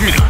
있습니다.